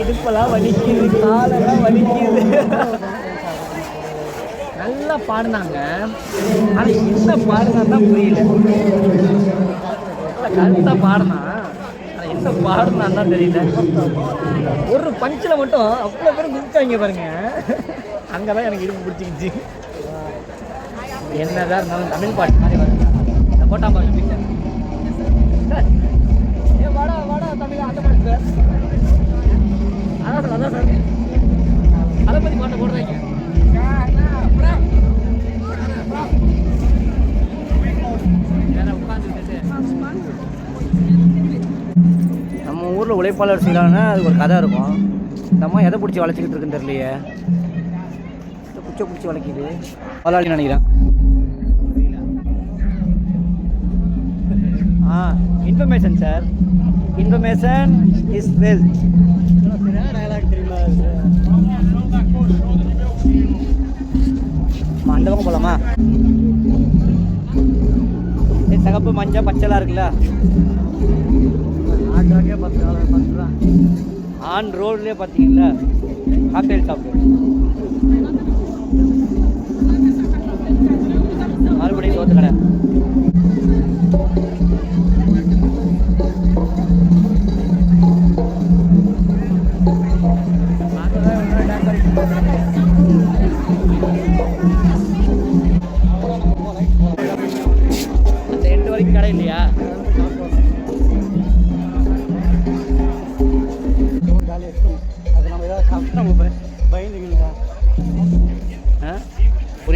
இடுப்பெல்லாம் வலிக்குது காலெல்லாம் வலிக்குது. நல்லா பாடினாங்க. ஆனால் என்ன பாடுனான்னு புரியல. கரெக்டாக பாடினா. என்ன பாடுனான்னு தெரியல. ஒரு பஞ்சில் மட்டும் அவ்வளோ பேரும் குதிக்காங்க பாருங்க. அங்கே தான் எனக்கு இடுப்பு பிடிச்சிக்கிச்சு. என்னதான் இருந்தாலும் தமிழ் பாட்டு மாதிரி வருங்க இந்த போட்டா பாட்டு பிடிச்சேன் ஏ வாடா வாடா தமிழ் அந்த பாட்டு நம்ம ஊரில் உழைப்பாளர் செய்யலான்னா அது ஒரு கதை இருக்கும். இந்த அம்மா எதை பிடிச்சி வளைச்சிக்கிட்டு இருக்குன்னு தெரியலையே. குச்சை பிடிச்சி வளைக்குது முதலாளி நினைக்கிறேன். ஆ information sir information is wealth அந்த பக்கம் போகலாமா ஏய், மஞ்சள் பச்சைலாம் இருக்குல்ல. ஆன் ரோட்லேயே பார்த்தீங்கல்ல காக்டைல் ஷாப்பு மறுபடியும் தோத்து கடை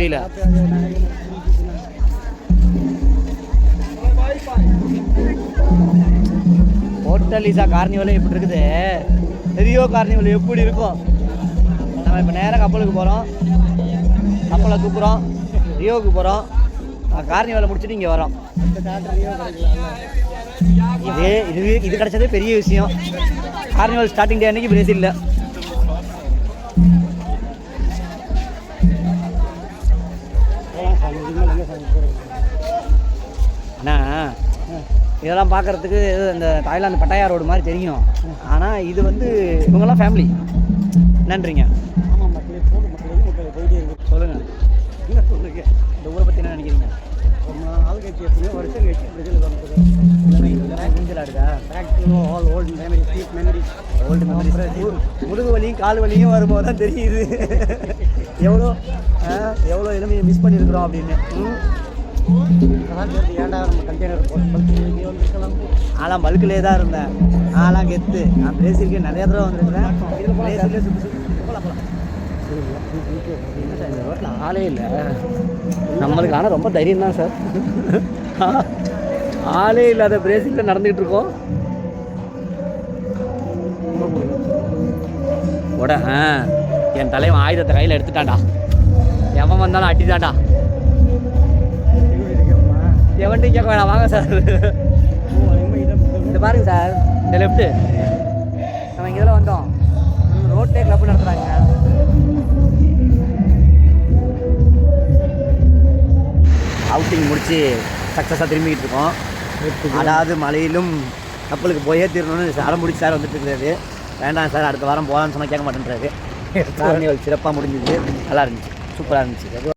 புரியல. ஹோட்டலிசா கார்னிவல் எப்படி இருக்குது. ரியோ கார்னிவல் எப்படி இருக்கும்? நம்ம இப்போ நேராக கப்பலுக்கு போகிறோம் கப்பலை கூப்பிட்றோம். ரியோவுக்கு போகிறோம் கார்னிவலை முடிச்சுட்டு இங்கே வரோம். இது இது இது கிடச்சதே பெரிய விஷயம். கார்னிவல் ஸ்டார்டிங் டே அன்றைக்கி பிரேசிலில். அண்ணா இதெல்லாம் பார்க்கறதுக்கு இந்த தாய்லாந்து பட்டாயா ரோடு மாதிரி தெரியும். ஆனால் இது வந்து இவங்கெல்லாம் ஃபேமிலி நன்றிங்க. ஆமாம் மக்களே போதும் மக்களே மக்கள் போயிட்டே இருக்கு சொல்லுங்கள் என்ன சொல்லுங்க. இந்த ஊரை பற்றி என்ன நினைக்கிறீங்க? ஒரு நாள் கழிச்சு எத்தனையோ வருஷம் கழிச்சு பிரஜலுக்கு வந்துருக்கோம் மூஞ்சலா இருக்கா? Back all old memory sweet memory old memories முதுகு வலியும் கால் வலியும் வரும்போது தான் தெரியுது. எவ்வளோ? எவ்வளோ எலுமையை மிஸ் பண்ணியிருக்கிறோம் அப்படின்னு. ஏன்டா நம்ம கண்டெய்னர் போட்டு ஆலாம் ஆளாம் பல்கிலே தான் இருந்தேன். ஆலாம் கெத்து. நான் பேசியிருக்கேன் நிறைய தடவை வந்திருக்கிறேன். இந்த ரோட்டில் ஆளே இல்லை. நம்மளுக்கு ஆனால் ரொம்ப தைரியம் தான் சார். ஆளே இல்லாத பிரேசிலில் நடந்துகிட்டு இருக்கோம். உட என் தலைவன் ஆயுதத்தை கையில் எடுத்துட்டான்டா. எவன் வந்தாலும் அடிதான்டா. எவன்ட்டையும் கேட்க வேணாம் வாங்க சார். இந்த பாருங்க சார். இந்த லெஃப்ட்டு நம்ம இங்கே இதில் வந்தோம். ரோட்லேயே கிளப் நடத்துகிறாங்க அவுட்டிங் முடிச்சு சக்ஸஸாக திரும்பிக்கிட்டு இருக்கோம். அதாவது மழையிலும் கப்பலுக்கு போயே தீரணும்னு அடம் முடிச்சு சார் வந்துட்டு இருக்காரு. வேண்டாம் சார் அடுத்த வாரம் போகலான்னு சொன்னால் கேட்க மாட்டேன்றாரு. சிறப்பாக முடிஞ்சுது. நல்லா இருந்துச்சு. சூப்பராக இருந்துச்சு